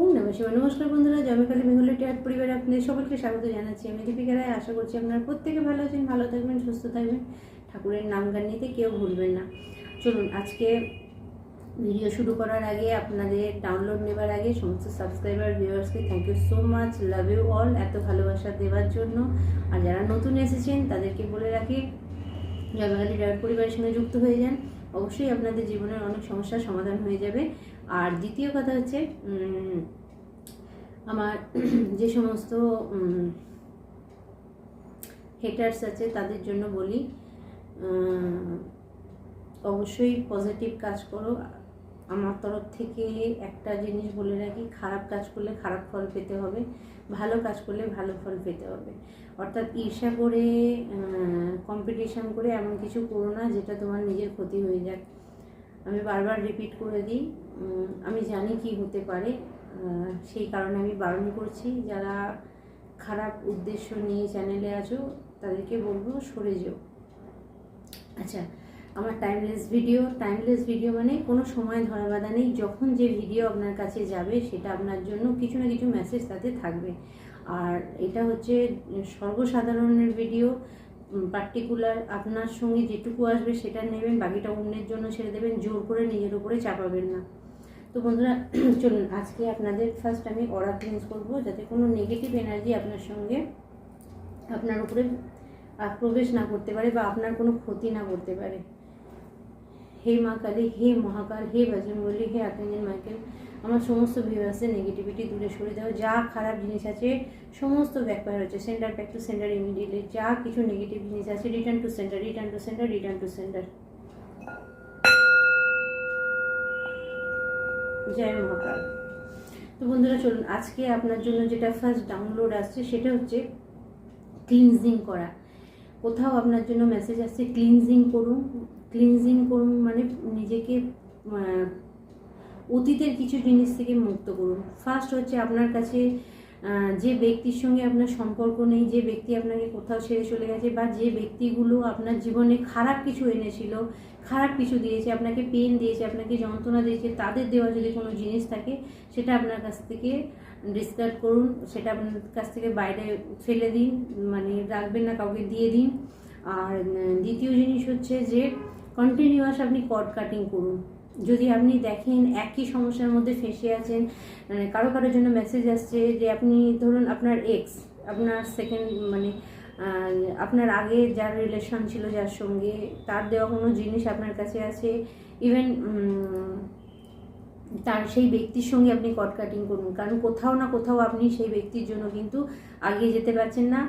ওম নমঃ শিবায়। নমস্কার বন্ধুরা জমিকালী বেঙ্গলি টিয়ার পরিবারে আপনাদের সকলকে স্বাগত জানাচ্ছি। আমি দীপিকা রায়, আশা করছি আপনারা প্রত্যেকে ভালো আছেন, ভালো থাকবেন, সুস্থ থাকবেন। ঠাকুরের নাম গান নিতে কেউ ভুলবেন না। চলুন, আজকে ভিডিও শুরু করার আগে আপনাদের ডাউনলোড নেবার আগে সমস্ত subscriber ভিউয়ার্সকে thank you so much love you all এত ভালোবাসা দেওয়ার জন্য। আর যারা নতুন এসেছেন, তাদেরকে বলে রাখি জয়বাগালি ড্রাইভার পরিবারের সঙ্গে যুক্ত হয়ে যান। অবশ্যই আপনাদের জীবনের অনেক সমস্যার সমাধান হয়ে যাবে। আর দ্বিতীয় কথা হচ্ছে আমার যে সমস্ত হেটার্স আছে, তাদের জন্য বলি অবশ্যই পজিটিভ কাজ করো। আমার তরফ থেকে একটা জিনিস বলে রাখি, খারাপ কাজ করলে খারাপ ফল পেতে হবে, ভালো কাজ করলে ভালো ফল পেতে হবে। অর্থাৎ ঈর্ষা করে কম্পিটিশান করে এমন কিছু করো না, যেটা তোমার নিজের ক্ষতি হয়ে যাক আমি বারবার রিপিট করে দিই আমি জানি কি হতে পারে। সেই কারণে আমি বারণ করছি। যারা খারাপ উদ্দেশ্য নিয়ে চ্যানেলে আছো, তাদেরকে বলব সরে যেও। আচ্ছা আমার টাইমলেস ভিডিও টাইমলেস ভিডিও মানে কোনো সময় ধরা বাঁধা নেই। যখন যে ভিডিও আপনার কাছে যাবে, সেটা আপনার জন্য কিছু না কিছু মেসেজ তাতে থাকবে। আর এটা হচ্ছে সর্বসাধারণের ভিডিও পার্টিকুলার আপনার সঙ্গে যেটুকু আসবে, সেটা নেবেন। বাকিটা অন্যের জন্য ছেড়ে দেবেন। জোর করে নিজের উপরে চাপাবেন না। তো বন্ধুরা, চলুন, আজকে আপনাদের ফার্স্ট আমি অর্ডার চেঞ্জ করব, যাতে কোনো নেগেটিভ এনার্জি আপনার সঙ্গে আপনার উপরে প্রবেশ না করতে পারে বা আপনার কোনো ক্ষতি না করতে পারে। হে মা কালী, হে মহাকাল, হে বজরঙ্গলি হে আর্কাঞ্জেল মাইকেল, আমার সমস্ত ভিউয়ার্সের নেগেটিভিটি দূরে সরে দাও। যা খারাপ জিনিস আছে, সমস্ত ব্যাকফায়ার হচ্ছে। Centre back to centre immediately যা কিছু নেগেটিভ জিনিস আছে return to centre return to centre return to centre জয় মহাকাল তো বন্ধুরা, চলুন, আজকে আপনার জন্য যেটা ফার্স্ট ডাউনলোড আসছে, সেটা হচ্ছে ক্লিনজিং করা। কোথাও আপনার জন্য মেসেজ আসছে ক্লিনজিং করুন। ক্লিনজিং করুন মানে নিজেকে অতীতের কিছু জিনিস থেকে মুক্ত করুন। ফার্স্ট হচ্ছে আপনার কাছে যে ব্যক্তির সঙ্গে আপনার সম্পর্ক নেই, যে ব্যক্তি আপনাকে কোথাও ছেড়ে চলে গেছে বা যে ব্যক্তিগুলো আপনার জীবনে খারাপ কিছু এনেছিল, খারাপ কিছু দিয়েছে, আপনাকে পেন দিয়েছে, আপনাকে যন্ত্রণা দিয়েছে, তাদের দেওয়া যদি কোনো জিনিস থাকে, সেটা আপনার কাছ থেকে ডিসকার্ড করুন, সেটা আপনার কাছ থেকে বাইরে ফেলে দিন মানে রাখবেন না, কাউকে দিয়ে দিন। আর দ্বিতীয় জিনিস হচ্ছে যে কন্টিনিউয়াস আপনি কট কাটিং করুন। যদি আপনি দেখেন একই সমস্যার মধ্যে ফেঁসে আছেন মানে কারও কারোর জন্য মেসেজ আসছে যে আপনি ধরুন আপনার এক্স আপনার সেকেন্ড মানে আপনার আগে যার রিলেশন ছিল যার সঙ্গে, তার দেওয়া কোনো জিনিস আপনার কাছে আছে? ইভেন তার সেই ব্যক্তির সঙ্গে আপনি কট কাটিং করুন। কারণ কোথাও না কোথাও আপনি সেই ব্যক্তির জন্য কিন্তু আগিয়ে যেতে পারছেন না।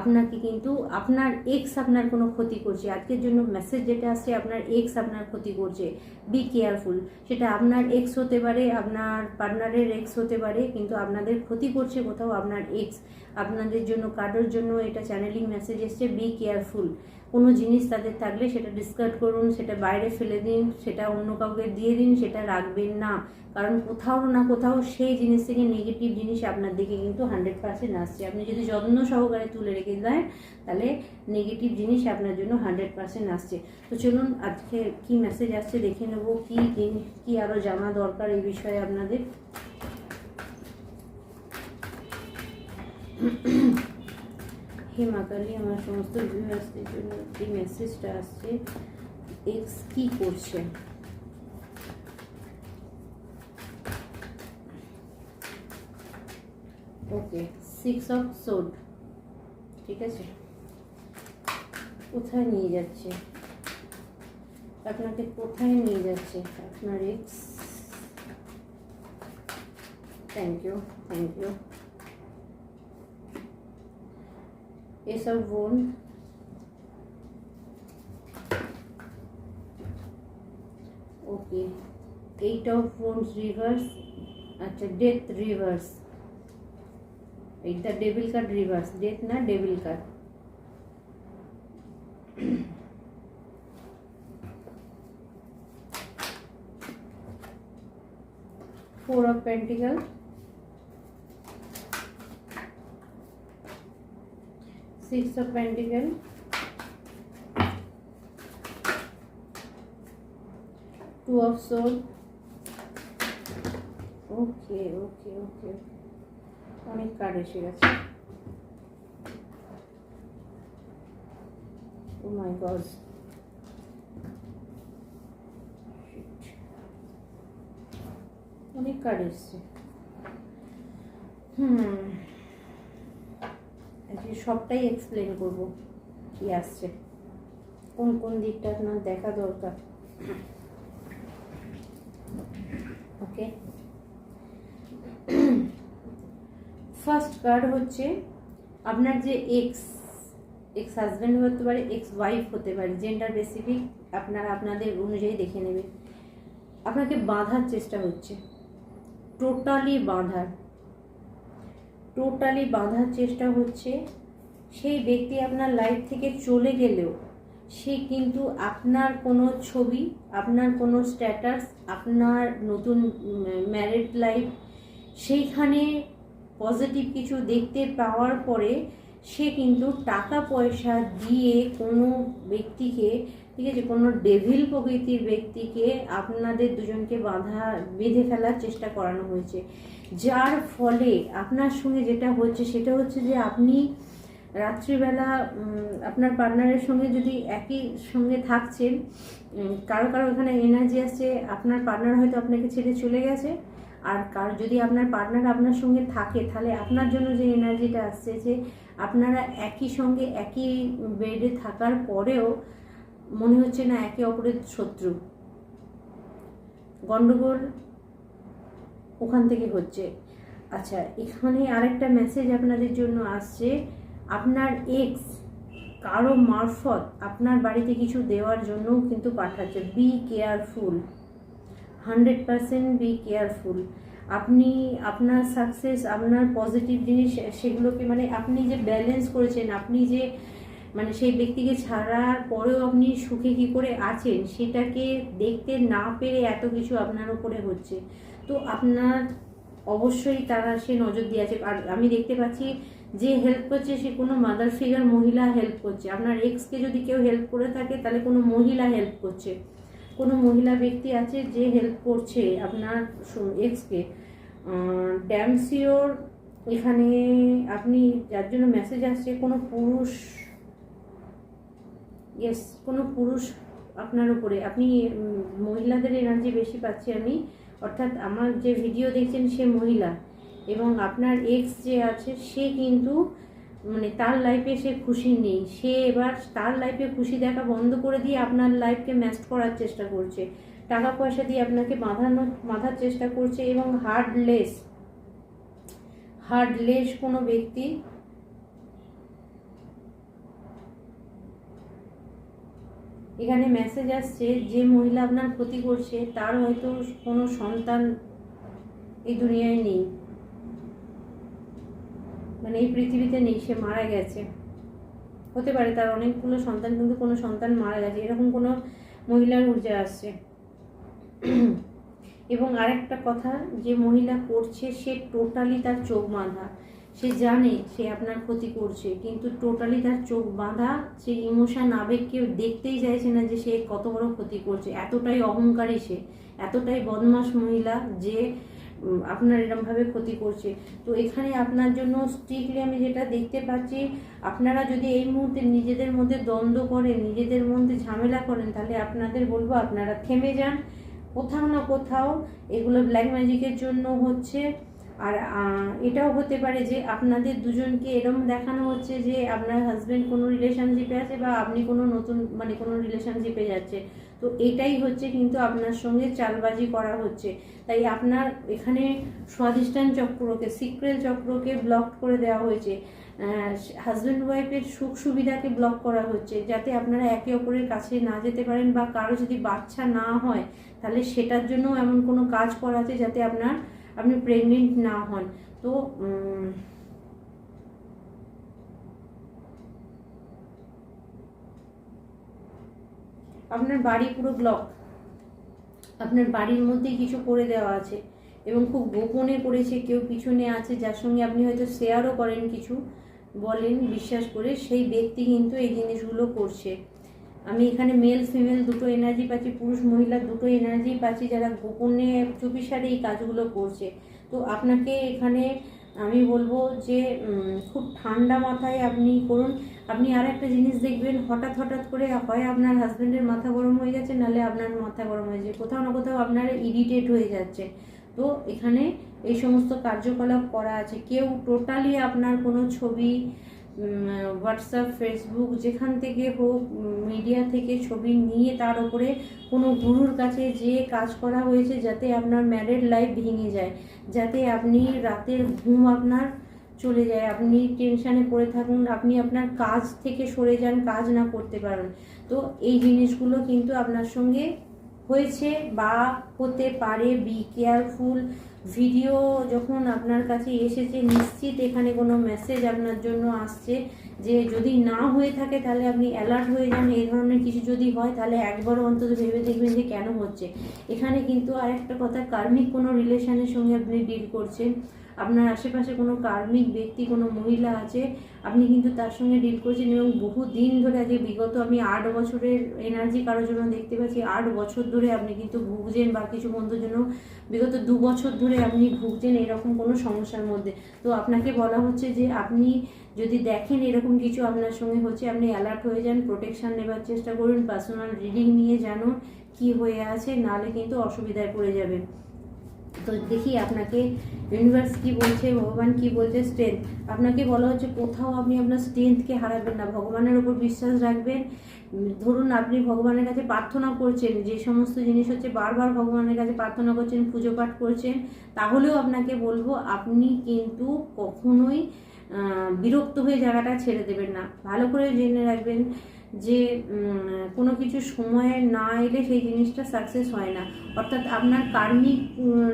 আপনাকে কিন্তু আপনার এক্স আপনার কোনো ক্ষতি করছে। আজকের জন্য মেসেজ যেটা আসছে, আপনার এক্স আপনার ক্ষতি করছে। বি কেয়ারফুল সেটা আপনার এক্স হতে পারে, আপনার পার্টনারের এক্স হতে পারে, কিন্তু আপনাদের ক্ষতি করছে কোথাও আপনার এক্স আপনাদের জন্য, কারোর জন্য এটা চ্যানেলিং মেসেজ এসছে বি কেয়ারফুল কোনো জিনিস তাদের থাকলে সেটা ডিসকার্ড করুন, সেটা বাইরে ফেলে দিন, সেটা অন্য কাউকে দিয়ে দিন, সেটা রাখবেন না। কারণ কোথাও না কোথাও সেই জিনিস থেকে নেগেটিভ জিনিস আপনার দিকে কিন্তু হান্ড্রেড পার্সেন্ট আসছে। আপনি যদি যত্ন সহকারে তুলে রেখে দেন, তাহলে নেগেটিভ জিনিস আপনার জন্য হান্ড্রেড পার্সেন্ট আসছে। তো চলুন, আজকে কি মেসেজ আসছে দেখে নেব, কি জিনিস কি আরও জানা দরকার এই বিষয়ে আপনাদের। হে আমার সমস্ত ভিউয়ার্সদের জন্য এই মেসেজটা আসছে। এক্স কি করছে? ওকে সিক্স অফ সোড ঠিক আছে? কোথায় নিয়ে যাচ্ছে? আপনাকে কোথায় নিয়ে যাচ্ছে? আপনার ex thank you thank you ये सब वून okay eight of wands reverse अच्छा डेथ रिवर्स एक the devil card reverse death ना devil card four of pentacle six of pentacle two of sword okay okay okay অনেক card এসে গেছে। ও মাই god অনেক card এসছে। হুম সবটাই এক্সপ্লেন করব কি আসছে, কোন কোন দিকটা আপনার দেখা দরকার। ওকে ফার্স্ট কার্ড হচ্ছে আপনার যে এক্স এক্স হাজব্যান্ড হতে পারে এক্স ওয়াইফ হতে পারে জেন্ডার বেসিফিক আপনারা আপনাদের অনুযায়ী দেখে নেবে। আপনাকে বাঁধার চেষ্টা হচ্ছে। টোটালি বাঁধার। টোটালি বাঁধার চেষ্টা হচ্ছে। সেই ব্যক্তি আপনার লাইফ থেকে চলে গেলেও সে কিন্তু আপনার কোনো ছবি, আপনার কোনো স্ট্যাটাস আপনার নতুন ম্যারিড লাইফ সেইখানে পজিটিভ কিছু দেখতে পাওয়ার পরে সে কিন্তু টাকা পয়সা দিয়ে কোনো ব্যক্তিকে, ঠিক আছে, কোনো ডেভিল প্রকৃতির ব্যক্তিকে আপনাদের দুজনকে বাঁধা, বেঁধে ফেলার চেষ্টা করানো হয়েছে। যার ফলে আপনার সঙ্গে যেটা হচ্ছে, সেটা হচ্ছে যে আপনি রাত্রিবেলা আপনার পার্টনারের সঙ্গে যদি একই সঙ্গে থাকছেন কারও কারও ওখানে এনার্জি আসছে, আপনার পার্টনার হয়তো আপনাকে ছেড়ে চলে গেছে। আর কার, যদি আপনার পার্টনার আপনার সঙ্গে থাকে, তাহলে আপনার জন্য যে এনার্জিটা আসছে, যে আপনারা একই সঙ্গে একই বেডে থাকার পরেও মনে হচ্ছে না একে অপরের শত্রু। গন্ডগোল ওখান থেকে হচ্ছে। আচ্ছা এখানে আরেকটা মেসেজ আপনাদের জন্য আসছে। আপনার এক্স কারও মারফত আপনার বাড়িতে কিছু দেওয়ার জন্যও কিন্তু পাঠাচ্ছে। Be careful hundred percent be careful আপনি আপনার সাকসেস আপনার পজিটিভ জিনিস সেগুলোকে মানে আপনি যে ব্যালেন্স করেছেন, আপনি যে মানে সেই ব্যক্তিকে ছাড়ার পরেও আপনি সুখে কী করে আছেন, সেটাকে দেখতে না পেরে এত কিছু আপনার উপরে হচ্ছে। তো আপনার অবশ্যই তারা সে নজর দিয়ে আছে। আর আমি দেখতে পাচ্ছি যে হেল্প করছে সে কোনো মাদার ফিগার মহিলা হেল্প করছে। আপনার এক্সকে যদি কেউ হেল্প করে থাকে, তাহলে কোনো মহিলা হেল্প করছে। কোনো মহিলা ব্যক্তি আছে যে হেল্প করছে আপনার এক্সকে ড্যাম শিওর এখানে আপনি, যার জন্য মেসেজ আসছে, কোনো পুরুষ ইয়েস কোনো পুরুষ আপনার উপরে, আপনি মহিলাদের এনার্জি বেশি পাচ্ছি আমি, অর্থাৎ আমার যে ভিডিও দেখছেন সে মহিলা এবং আপনার এক্স যে আছে, সে কিন্তু মানে তার লাইফে সে খুশি নেই। সে এবার তার লাইফে খুশি দেখা বন্ধ করে দিয়ে আপনার লাইফকে ম্যাস্ট করার চেষ্টা করছে। টাকা পয়সা দিয়ে আপনাকে বাঁধানো, বাঁধার চেষ্টা করছে এবং হার্ডলেস হার্ডলেস কোনো ব্যক্তি এখানে মেসেজ আসছে যে মহিলা আপনার ক্ষতি করছে, তার হয়তো কোনো সন্তান এই দুনিয়ায় নেই। মানে এই পৃথিবীতে নেই, সে মারা গেছে। হতে পারে তার অনেকগুলো সন্তান, কিন্তু কোনো সন্তান মারা গেছে। এরকম কোনো মহিলার ঊর্জা আসছে। এবং আরেকটা কথা, যে মহিলা করছে, সে টোটালি তার চোখ বাঁধা। সে জানে সে আপনার ক্ষতি করছে, কিন্তু টোটালি তার চোখ বাঁধা, সে ইমোশন, আবেগ কেউ দেখতেই চাইছে না যে সে কত বড় ক্ষতি করছে। এতটাই অহংকারী সে, এতটাই বদমাস মহিলা যে আপনার এরমভাবে ক্ষতি করছে। তো এখানে আপনার জন্য স্ট্রিক্টলি আমি যেটা দেখতে পাচ্ছি, আপনারা যদি এই মুহূর্তে নিজেদের মধ্যে দ্বন্দ্ব করেন, নিজেদের মধ্যে ঝামেলা করেন, তাহলে আপনাদের বলব আপনারা থেমে যান। কোথাও না কোথাও এগুলো ব্ল্যাক ম্যাজিকের জন্য হচ্ছে। আর এটাও হতে পারে যে আপনাদের দুজনকে এরম দেখানো হচ্ছে যে আপনার হাজব্যান্ড কোনো রিলেশনশিপে আছে বা আপনি কোনো নতুন মানে কোনো রিলেশনশিপে যাচ্ছে তো এটাই হচ্ছে কিন্তু আপনার সঙ্গে চালবাজি করা হচ্ছে। তাই আপনার এখানে স্বাধিষ্ঠান চক্রকে, সিক্রেল চক্রকে ব্লক করে দেওয়া হয়েছে। হাজব্যান্ড ওয়াইফের সুখ সুবিধাকে ব্লক করা হচ্ছে, যাতে আপনারা একে অপরের কাছে না যেতে পারেন বা কারও যদি বাচ্চা না হয়, তাহলে সেটার জন্য এমন কোনো কাজ করা আছে যাতে আপনার, আপনি প্রেগনেন্ট না হন। তো আপনার বাড়ি পুরো ব্লক আপনার বাড়ির মধ্যেই কিছু করে দেওয়া আছে এবং খুব গোপনে করেছে, কেউ পিছনে আছে, যার সঙ্গে আপনি হয়তো শেয়ারও করেন কিছু, বলেন, বিশ্বাস করে, সেই ব্যক্তি কিন্তু এই জিনিসগুলো করছে। আমি এখানে মেল ফিমেল দুটো এনার্জি পাচ্ছি, পুরুষ, মহিলা দুটো এনার্জি পাচ্ছি যারা গোপনে চুপিসারে এই কাজগুলো করছে। তো আপনাকে এখানে আমি বলব যে খুব ঠান্ডা মাথায় আপনি করুন। আপনি আর একটা জিনিস দেখবেন, হঠাৎ হঠাৎ করে হয় আপনার হাজব্যান্ডের মাথা গরম হয়ে যাচ্ছে, নাহলে আপনার মাথা গরম হয়ে যাচ্ছে। কোথাও না কোথাও আপনার ইরিটেট হয়ে যাচ্ছে। তো এখানে এই সমস্ত কার্যকলাপ করা আছে। কেউ টোটালি আপনার কোনো ছবি হোয়াটসঅ্যাপ ফেসবুক যেখান থেকে হোক মিডিয়া থেকে ছবি নিয়ে তার উপরে কোনো গুরুর কাছে যে কাজ করা হয়েছে যাতে আপনার ম্যারেড লাইফ ভেঙে যায়, যাতে আপনি রাতের ঘুম আপনার চলে যায়, আপনি টেনশানে পড়ে থাকুন, আপনি আপনার কাজ থেকে সরে যান, কাজ না করতে পারেন। তো এই জিনিসগুলো কিন্তু আপনার সঙ্গে হয়েছে বা হতে পারে বি কেয়ারফুল ভিডিও যখন আপনার কাছে এসেছে, নিশ্চিত এখানে কোনো মেসেজ আপনার জন্য আসছে যে যদি না হয়ে থাকে তাহলে আপনি অ্যালার্ট হয়ে যান। এই ধরনের কিছু যদি হয়, তাহলে একবার অন্তত ভেবে দেখবেন যে কেন হচ্ছে। এখানে কিন্তু আরেকটা কথা কার্মিক কোনো রিলেশনের সঙ্গে আপনি ডিল করছেন। আপনার আশেপাশে কোনো কার্মিক ব্যক্তি, কোনো মহিলা আছে, আপনি কিন্তু তার সঙ্গে ডিল করছেন এবং বহু দিন ধরে আজকে বিগত আমি আট বছরের এনার্জি কারোর জন্য দেখতে পাচ্ছি, আট বছর ধরে আপনি কিন্তু ভুগছেন বা কিছু বন্ধুর জন্য বিগত দু বছর ধরে আপনি ভুগছেন এরকম কোনো সমস্যার মধ্যে। তো আপনাকে বলা হচ্ছে যে আপনি যদি দেখেন এরকম কিছু আপনার সঙ্গে হচ্ছে, আপনি অ্যালার্ট হয়ে যান প্রোটেকশান নেবার চেষ্টা করুন পার্সোনাল রিডিং নিয়ে জানুন, কি হয়ে আছে, নাহলে কিন্তু অসুবিধায় পড়ে যাবেন। তো দেখি আপনাকে ইউনিভার্স কি বলছে, ভগবান কি বলছে স্ট্রেংথ আপনাকে বলা হচ্ছে কোথাও আপনি আপনার স্ট্রেংথকে হারাবেন না, ভগবানের উপর বিশ্বাস রাখবেন। ধরুন আপনি ভগবানের কাছে প্রার্থনা করছেন, যে সমস্ত জিনিস হচ্ছে বারবার ভগবানের কাছে প্রার্থনা করছেন, পুজো পাঠ করছেন, তাহলেও আপনাকে বলব আপনি কিন্তু কখনোই বিরক্ত হয়ে জায়গাটা ছেড়ে দেবেন না। ভালো করে জেনে রাখবেন যে কোনো কিছু সময়ে না এলে সেই জিনিসটা সাকসেস হয় না। অর্থাৎ আপনার কার্মিক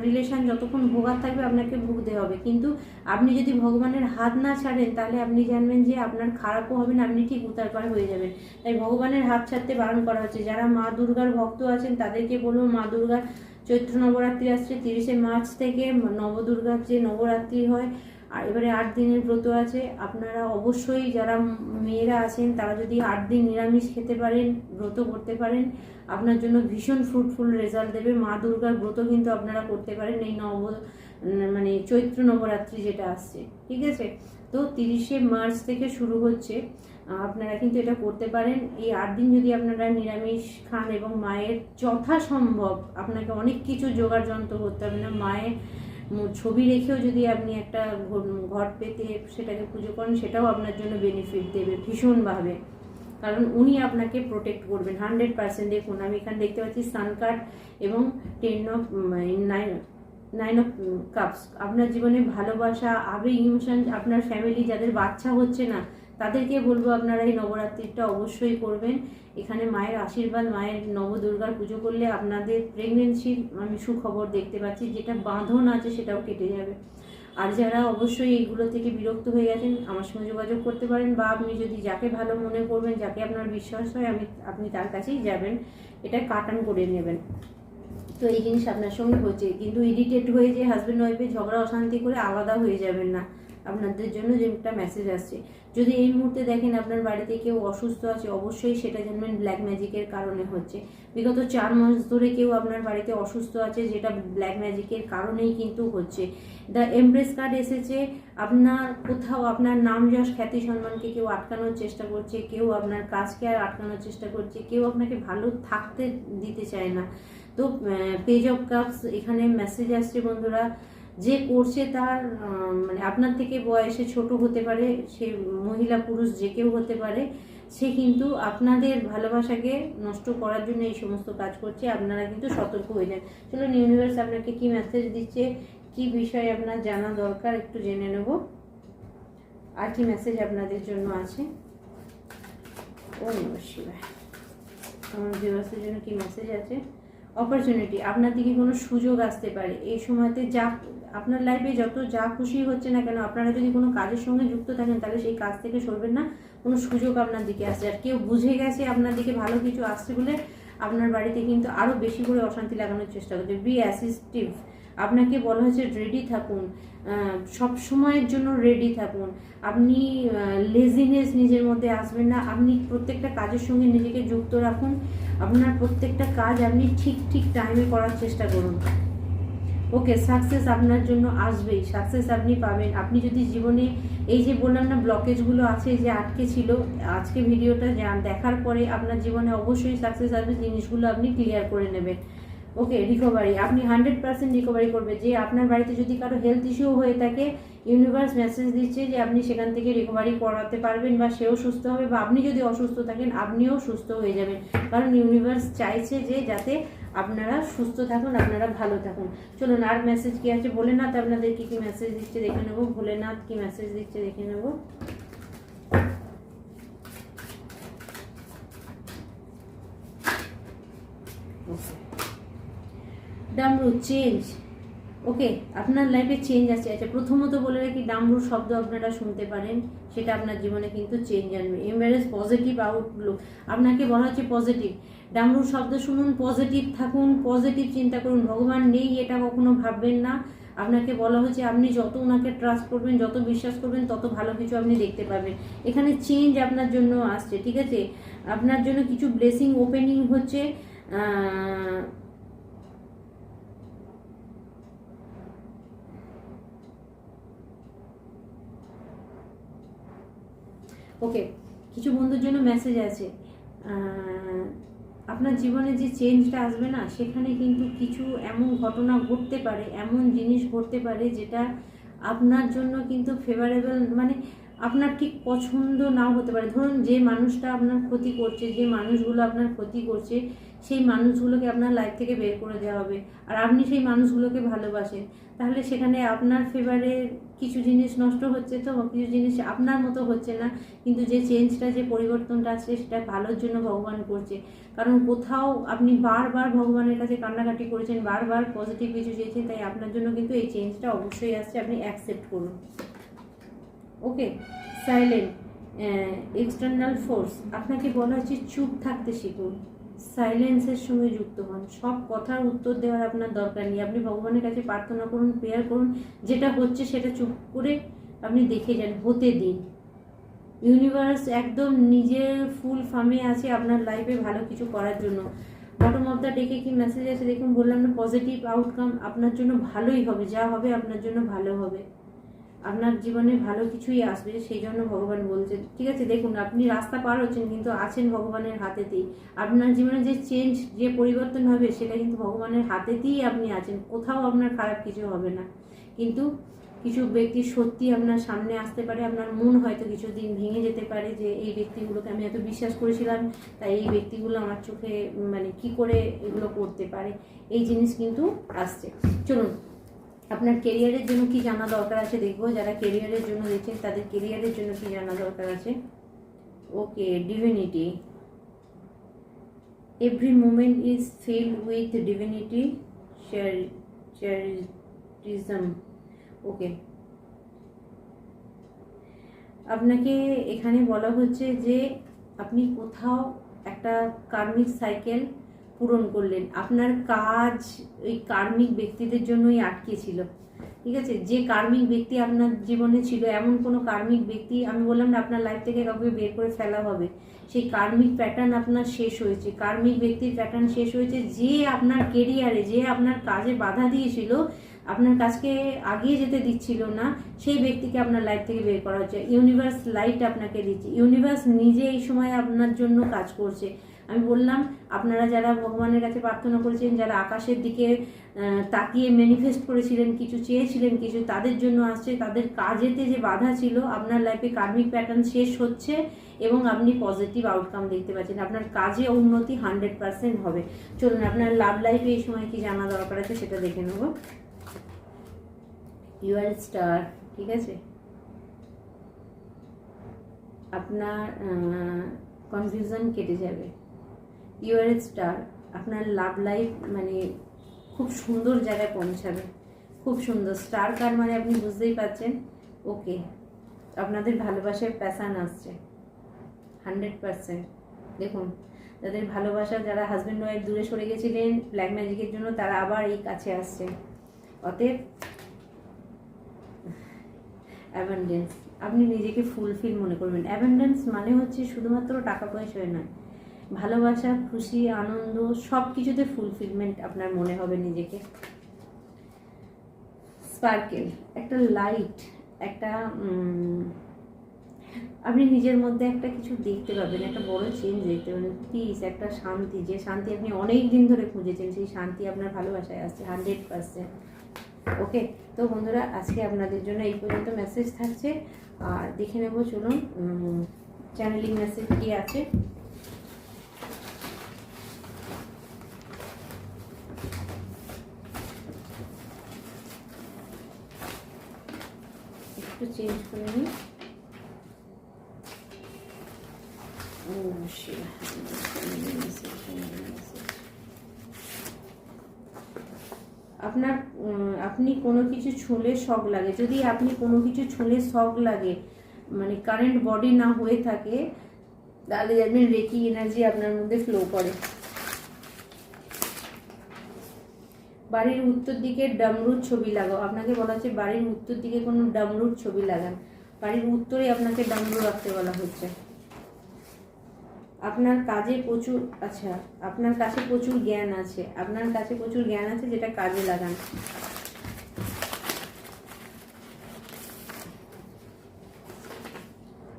রিলেশন যতক্ষণ ভোগার থাকবে আপনাকে ভুগতে হবে। কিন্তু আপনি যদি ভগবানের হাত না ছাড়েন, তাহলে আপনি জানবেন যে আপনার খারাপও হবে না, আপনি ঠিক উতার পার হয়ে যাবেন। তাই ভগবানের হাত ছাড়তে বারণ করা হচ্ছে। যারা মা দুর্গার ভক্ত আছেন, তাদেরকে বলব মা দুর্গার চৈত্র নবরাত্রি আসছে। তিরিশে মার্চ থেকে নবদুর্গার যে নবরাত্রি হয় আর এবারে আট দিনের ব্রত আছে। আপনারা অবশ্যই যারা মেয়েরা আছেন, তারা যদি আট দিন নিরামিষ খেতে পারেন, ব্রত করতে পারেন, আপনার জন্য ভীষণ ফ্রুটফুল রেজাল্ট দেবে। মা দুর্গার ব্রত কিন্তু আপনারা করতে পারেন। এই নব মানে চৈত্র নবরাত্রি যেটা আসছে, ঠিক আছে? তো তিরিশে মার্চ থেকে শুরু হচ্ছে। আপনারা কিন্তু এটা করতে পারেন। এই আট দিন যদি আপনারা নিরামিষ খান এবং মায়ের যথাসম্ভব আপনাকে অনেক কিছু জোগাড় যন্ত্র করতে হবে না। মায়ের ছবি রেখেও যদি আপনি একটা ঘর- পেতে সেটাকে পুজো করেন, সেটাও আপনার জন্য বেনিফিট দেবে ভীষণভাবে। কারণ উনি আপনাকে প্রোটেক্ট করবেন হান্ড্রেড পার্সেন্ট দেখুন, আমি এখানে দেখতে পাচ্ছি সান কার্ড এবং ten of nine nine of cups আপনার জীবনে ভালোবাসা, আবেগ ইমোশন আপনার ফ্যামিলি যাদের বাচ্চা হচ্ছে না তাদেরকে বলব আপনারা এই নবরাত্রিটা অবশ্যই করবেন। এখানে মায়ের আশীর্বাদ, মায়ের নবদুর্গার পুজো করলে আপনাদের প্রেগনেন্সির আমি সুখবর দেখতে পাচ্ছি, যেটা বাঁধন আছে সেটাও কেটে যাবে। আর যারা অবশ্যই এইগুলো থেকে বিরক্ত হয়ে গেছেন, আমার সঙ্গে যোগাযোগ করতে পারেন বা আপনি যদি যাকে ভালো মনে করবেন, যাকে আপনার বিশ্বাস হয়, আমি, আপনি তার কাছেই যাবেন, এটা কাটান করে নেবেন। তো এই জিনিস আপনার সঙ্গে হচ্ছে, কিন্তু ইরিটেট হয়ে যে হাজব্যান্ড ওয়াইফে ঝগড়া, অশান্তি করে আলাদা হয়ে যাবেন না। আপনাদের জন্য যে একটা মেসেজ আসছে। যদি এই মুহূর্তে দেখেন আপনার বাড়িতে কেউ অসুস্থ আছে, অবশ্যই সেটা জানবেন ব্ল্যাক ম্যাজিকের কারণে হচ্ছে। বিগত চার মাস ধরে কেউ আপনার বাড়িতে অসুস্থ আছে, যেটা ব্ল্যাক ম্যাজিকের কারণেই কিন্তু হচ্ছে। দ্য এমপ্রেস কার্ড এসেছে, আপনার কোথাও আপনার নাম যশ, খ্যাতি, সম্মানকে কেউ আটকানোর চেষ্টা করছে, কেউ আপনার কাজকে আর আটকানোর চেষ্টা করছে, কেউ আপনাকে ভালো থাকতে দিতে চায় না। তো পেজ অফ কাপস এখানে মেসেজ আসছে বন্ধুরা। যে করছে তার মানে আপনার থেকে বয়সে ছোট হতে পারে, সে মহিলা পুরুষ যে কেউ হতে পারে, সে কিন্তু আপনাদের ভালোবাসাকে নষ্ট করার জন্য এই সমস্ত কাজ করছে, আপনারা কিন্তু সতর্ক হয়ে যান। চলুন ইউনিভার্স আপনাকে কি মেসেজ দিচ্ছে, কি বিষয় আপনার জানা দরকার একটু জেনে নেব। আর কি মেসেজ আপনাদের জন্য আছে? ও শিবায়। আমার জন্য কি মেসেজ আছে? অপরচুনিটি আপনার দিকে কোনো সুযোগ আসতে পারে, এই সময়তে যা আপনার লাইফে যত যা খুশি হচ্ছে না কেন, আপনারা যদি কোনো কাজের সঙ্গে যুক্ত থাকেন, তাহলে সেই কাজ থেকে সরবেন না। কোনো সুযোগ আপনার দিকে আসছে আর কেউ বুঝে গেছে আপনার দিকে ভালো কিছু আসছে বলে, আপনার বাড়িতে কিন্তু আরও বেশি করে অশান্তি লাগানোর চেষ্টা করছে। বি অ্যাসিস্টিভ আপনাকে বলা হয়েছে রেডি থাকুন। সব সময়ের জন্য রেডি থাকুন। আপনি লেজিনেস নিজের মধ্যে আসবেন না। আপনি প্রত্যেকটা কাজের সঙ্গে নিজেকে যুক্ত রাখুন। আপনার প্রত্যেকটা কাজ আপনি ঠিক ঠিক টাইমে করার চেষ্টা করুন। ওকে সাকসেস আপনার জন্য আসবেই সাকসেস আপনি পাবেন। আপনি যদি জীবনে এই যে বললাম না ব্লকেজগুলো আছে, যে আটকে ছিল, আজকে ভিডিওটা দেখার পরে আপনার জীবনে অবশ্যই সাকসেস আসবে, জিনিসগুলো আপনি ক্লিয়ার করে নেবেন। ওকে রিকভারি আপনি হান্ড্রেড পার্সেন্ট রিকভারি করবে যে আপনার বাড়িতে যদি কারও হেলথ ইস্যু হয়ে থাকে ইউনিভার্স মেসেজ দিচ্ছে যে আপনি সেখান থেকে রিকভারি করাতে পারবেন বা সেও সুস্থ হবে বা আপনি যদি অসুস্থ থাকেন, আপনিও সুস্থ হয়ে যাবেন। কারণ ইউনিভার্স চাইছে যে যাতে আপনারা সুস্থ থাকুন, আপনারা ভালো থাকুন। চলুন, আর মেসেজ কি আছে? বলে ভোলেনাথ আপনাদের কি কী মেসেজ দিচ্ছে দেখে নেব। ভোলেনাথ কী মেসেজ দিচ্ছে দেখে নেব। ডামরু চেঞ্জ ওকে, আপনার লাইফে চেঞ্জ আছে। আচ্ছা প্রথমত বলে রাখি ডামরুর শব্দ আপনারা শুনতে পারেন, সেটা আপনার জীবনে কিন্তু চেঞ্জ আনবে। এমবারেজ পজিটিভ আউটলুক আপনাকে বলা হচ্ছে পজিটিভ ডামরুর শব্দ শুনুন পজিটিভ থাকুন পজিটিভ চিন্তা করুন। ভগবান নেই, এটা কখনো ভাববেন না। আপনাকে বলা হচ্ছে, আপনি যত ওনাকে ট্রাস্ট করবেন, যত বিশ্বাস করবেন, তত ভালো কিছু আপনি দেখতে পাবেন। এখানে চেঞ্জ আপনার জন্য আসছে, ঠিক আছে? আপনার জন্য কিছু ব্লেসিং ওপেনিং হচ্ছে ওকে কিছু বন্ধুর জন্য মেসেজ আছে। আপনার জীবনে যে চেঞ্জটা আসবে না, সেখানে কিন্তু কিছু এমন ঘটনা ঘটতে পারে, এমন জিনিস ঘটতে পারে যেটা আপনার জন্য কিন্তু ফেভারেবল মানে আপনার ঠিক পছন্দ নাও হতে পারে। ধরুন যে মানুষটা আপনার ক্ষতি করছে, যে মানুষগুলো আপনার ক্ষতি করছে, সেই মানুষগুলোকে আপনার লাইফ থেকে বের করে দেওয়া হবে। আর আপনি সেই মানুষগুলোকে ভালোবাসেন। তাহলে সেখানে আপনার ফেভারে কিছু জিনিস নষ্ট হচ্ছে তো, কিছু জিনিস আপনার মতো হচ্ছে না, কিন্তু যে চেঞ্জটা যে পরিবর্তনটা আসছে, সেটা ভালোর জন্য ভগবান করছে। কারণ কোথাও আপনি বারবার ভগবানের কাছে কান্নাকাটি করেছেন, বারবার পজিটিভ কিছু চেয়েছেন, তাই আপনার জন্য কিন্তু এই চেঞ্জটা অবশ্যই আসছে, আপনি অ্যাকসেপ্ট করুন। ওকে সাইলেন্ট এক্সটার্নাল ফোর্স আপনাকে বলা হচ্ছে চুপ থাকতে শিখুন। সাইলেন্সের সঙ্গে যুক্ত হন। সব কথার উত্তর দেওয়ার আপনার দরকার নেই। আপনি ভগবানের কাছে প্রার্থনা করুন প্রেয়ার করুন, যেটা হচ্ছে সেটা চুপ করে আপনি দেখে যান হতে দিন। ইউনিভার্স একদম নিজের ফুল ফার্মে আছে আপনার লাইফে ভালো কিছু করার জন্য। বটম অফ দ্য ডেকে কি মেসেজ আছে দেখুন, বললাম না পজিটিভ আউটকাম আপনার জন্য ভালোই হবে, যা হবে আপনার জন্য ভালো হবে। আপনার জীবনে ভালো কিছুই আসবে সেই জন্য ভগবান বলছে ঠিক আছে, দেখুন, আপনি রাস্তা পার হচ্ছেন, কিন্তু আছেন ভগবানের হাতেতেই। আপনার জীবনে যে চেঞ্জ যে পরিবর্তন হবে, সেটা কিন্তু ভগবানের হাতেতেই আপনি আছেন। কোথাও আপনার খারাপ কিছু হবে না। কিন্তু কিছু ব্যক্তি সত্যি আপনার সামনে আসতে পারে, আপনার মন হয়তো কিছুদিন ভেঙে যেতে পারে যে, এই ব্যক্তিগুলোকে আমি এত বিশ্বাস করেছিলাম, তাই এই ব্যক্তিগুলো আমার চোখে মানে কি করে এগুলো করতে পারে? এই জিনিস কিন্তু আসছে। চলুন আপনার কেরিয়ারের জন্য কি জানা দরকার আছে? দেখব, যারা কেরিয়ারের জন্য দেখছেন, তাদের কেরিয়ারের জন্য কি জানা দরকার আছে? Okay divinity every moment is filled with divinity চ্যারিটিজম okay আপনাকে এখানে বলা হচ্ছে যে আপনি কোথাও একটা কার্মিক সাইকেল পূরণ করলেন। আপনার কাজ ওই কার্মিক ব্যক্তিদের জন্যই আটকে ছিল। ঠিক আছে? যে কার্মিক ব্যক্তি আপনার জীবনে ছিল, এমন কোনো কার্মিক ব্যক্তি, আমি বললাম না আপনার লাইফ থেকে কাউকে বের করে ফেলা হবে। সেই কার্মিক প্যাটার্ন আপনার শেষ হয়েছে। কার্মিক ব্যক্তির প্যাটার্ন শেষ হয়েছে। যে আপনার কেরিয়ারে যে আপনার কাজে বাধা দিয়েছিল, আপনার কাজকে আগিয়ে যেতে দিচ্ছিল না, সেই ব্যক্তিকে আপনার লাইফ থেকে বের করা হচ্ছে ইউনিভার্স লাইট আপনাকে দিচ্ছে। ইউনিভার্স নিজে এই সময় আপনার জন্য কাজ করছে। আমি বললাম, আপনারা যারা ভগবানের কাছে প্রার্থনা করেছেন, যারা আকাশের দিকে তাকিয়ে ম্যানিফেস্ট করেছিলেন, কিছু চেয়েছিলেন, কিছু তাদের জন্য আসছে, তাদের কাজেতে যে বাধা ছিল, আপনার লাইফে কার্মিক প্যাটার্ন শেষ হচ্ছে এবং আপনি পজিটিভ আউটকাম দেখতে পাচ্ছেন। আপনার কাজে উন্নতি হান্ড্রেড পার্সেন্ট হবে। চলুন, আপনার লাভ লাইফে এই সময় কি জানা দরকার আছে সেটা দেখে নেব। ইউআর স্টার ঠিক আছে? আপনার কনফিউশন কেটে যাবে। ইউআর স্টার আপনার লাভ লাইফ মানে খুব সুন্দর জায়গায় পৌঁছাবে। খুব সুন্দর। স্টার কার মানে আপনি বুঝতেই পারছেন? ওকে আপনাদের ভালোবাসার প্যাশান আসছে। হান্ড্রেড পারসেন্ট দেখুন যাদের ভালোবাসা যারা হাজব্যান্ড ওয়াইফ দূরে সরে গেছিলেন ব্ল্যাক ম্যাজিকের জন্য তারা আবার এই কাছে আসছে। অতএব অ্যাবান্ডেন্স আপনি নিজেকে ফুলফিল মনে করবেন। অ্যাবান্ডেন্স মানে হচ্ছে শুধুমাত্র টাকা পয়সায় নয়। ভালোবাসা, খুশি, আনন্দ সব কিছুতে ফুলফিলমেন্ট আপনার মনে হবে নিজেকে। স্পার্কেল একটা লাইট একটা আপনি নিজের মধ্যে একটা কিছু দেখতে পাবেন, একটা বড় চেঞ্জ দেখতে পাবেন। পিস একটা শান্তি, যে শান্তি আপনি অনেক দিন ধরে খুঁজেছেন, সেই শান্তি আপনার ভালোবাসায় আসছে হান্ড্রেড পার্সেন্ট ওকে তো বন্ধুরা, আজকে আপনাদের জন্য এই পর্যন্ত মেসেজ থাকছে। আর দেখে নেব, চলুন চ্যানেলিং মেসেজ কী আছে? একটু চেঞ্জ করে নিই। ও আপনার আপনি কোনো কিছু ছুঁলে শখ লাগে। যদি আপনি কোনো কিছু ছুঁলে শখ লাগে মানে কারেন্ট বডি না হয়ে থাকে, তাহলে দেখবেন রেকি এনার্জি আপনার মধ্যে ফ্লো করে। বাড়ির উত্তর দিকে ডামরুর ছবি লাগাও। আপনাকে বলা হচ্ছে বাড়ির উত্তর দিকে কোনো ডামরুর ছবি লাগান। বাড়ির উত্তরে আপনাকে ডামরু রাখতে বলা হচ্ছে। আপনার কাজে প্রচুর আচ্ছা আপনার কাছে প্রচুর জ্ঞান আছে। আপনার কাছে প্রচুর জ্ঞান আছে যেটা কাজে লাগান।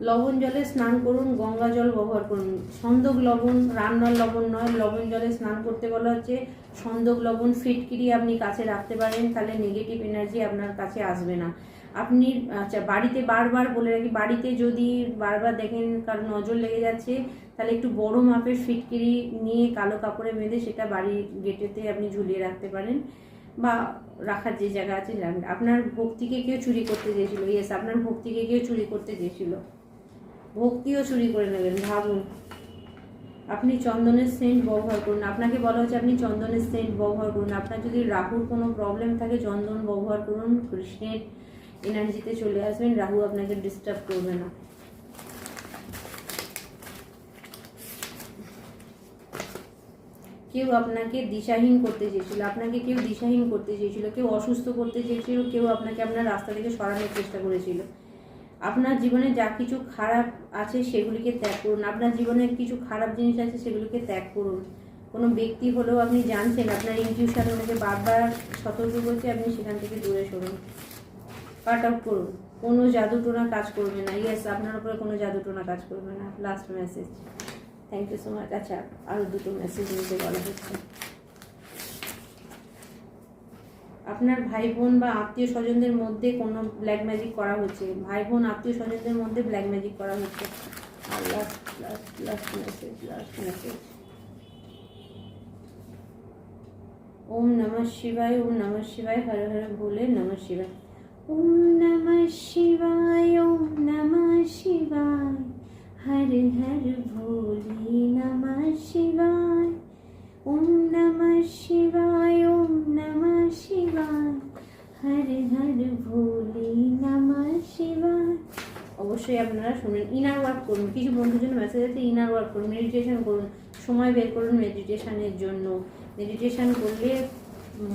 লবণ জলে স্নান করুন, গঙ্গা জল ব্যবহার করুন। সন্দক লবণ রান্নার লবণ নয়, লবণ জলে স্নান করতে বলা হচ্ছে। সন্দক লবণ, ফিটকিরি আপনি কাছে রাখতে পারেন, তাহলে নেগেটিভ এনার্জি আপনার কাছে আসবে না। আপনি আচ্ছা বাড়িতে বারবার বলে রাখি, বাড়িতে যদি বারবার দেখেন কার নজর লেগে যাচ্ছে, তাহলে একটু বড় মাপের ফিটকিরি নিয়ে কালো কাপড়ে বেঁধে সেটা বাড়ির গেটেতে আপনি ঝুলিয়ে রাখতে পারেন বা রাখার যে জায়গা আছে আপনার ভক্তিকে কেউ চুরি করতে চেয়েছিল ইয়েস আপনার ভক্তিকে কেউ চুরি করতে চেয়েছিল। ভক্তিও চুরি করে নেবেন, ভাবুন। আপনি চন্দনের সেন্ট ব্যবহার করুন। আপনাকে বলা হচ্ছে আপনি চন্দনের সেন্ট ব্যবহার করুন। আপনার যদি রাহুর কোনো প্রবলেম থাকে, চন্দন ব্যবহার করুন। কৃষ্ণের এনার্জিতে চলে আসবেন। রাহু আপনাকে ডিস্টার্ব করবে না। কেউ আপনাকে দিশাহীন করতে চেয়েছিল। আপনাকে কেউ দিশাহীন করতে চেয়েছিল। কেউ অসুস্থ করতে চেয়েছিল। কেউ আপনাকে আপনার রাস্তা থেকে সরানোর চেষ্টা করেছিল। আপনার জীবনে যা কিছু খারাপ আছে সেগুলিকে ত্যাগ করুন। আপনার জীবনে কিছু খারাপ জিনিস আছে সেগুলিকে ত্যাগ করুন। কোনো ব্যক্তি হলেও আপনি জানছেন, আপনার ইনটিউশন ওনাকে বারবার সতর্ক করছে আপনি সেখান থেকে দূরে সরুন। কাট আউট করুন। কোনো জাদুটোনা কাজ করবে না। ইয়েস আপনার উপরে কোনো জাদুটোনা কাজ করবে না। Last message thank you so much আচ্ছা আরও দুটো মেসেজ নিতে বলা হচ্ছে। আপনার ভাই বোন বা আত্মীয় স্বজনদের মধ্যে কোনো ব্ল্যাক ম্যাজিক করা হচ্ছে? ভাই বোন আত্মীয় স্বজনদের মধ্যে ব্ল্যাক ম্যাজিক করা হচ্ছে? লাস্ট ওম নমঃ শিবায়, ওম নমঃ শিবায়, হর হর ভোলে নমঃ শিবায়। ওম নমঃ শিবায়, ওম নমঃ শিবায়। হর হর ভোলে নমঃ শিবায়। ওম নমঃ শিবায়, ওম নমঃ শিবায়। হর হর ভোলে নমঃ শিবায়। অবশ্যই আপনারা শুনুন ইনার ওয়ার্ক করুন, কিছু বন্ধুর জন্য মেসেজ আছে ইনার ওয়ার্ক করুন মেডিটেশন করুন, সময় বের করুন মেডিটেশনের জন্য। মেডিটেশন করলে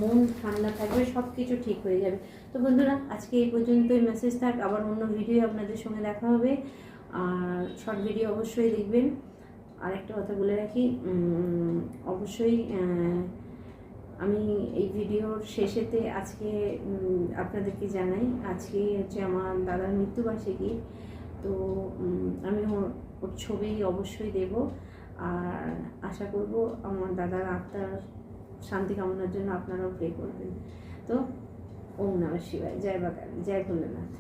মন ঠান্ডা থাকবে সব কিছু ঠিক হয়ে যাবে। তো বন্ধুরা, আজকে এই পর্যন্তই মেসেজ থাক, আবার অন্য ভিডিও আপনাদের সঙ্গে দেখা হবে। আর শর্ট ভিডিও অবশ্যই দেখবেন। আর একটা কথা বলে রাখি অবশ্যই আমি এই ভিডিওর শেষেতে আজকে আপনাদেরকে জানাই, আজকে হচ্ছে আমার দাদার মৃত্যুবার্ষিকী। তো আমি ওর ওর ছবি অবশ্যই দেব। আর আশা করব আমার দাদার আত্মার শান্তি কামনার জন্য আপনারাও প্রে করবেন। তো, ওম নমঃ শিবায়। জয় বাকাল জয় ভোলেনাথ।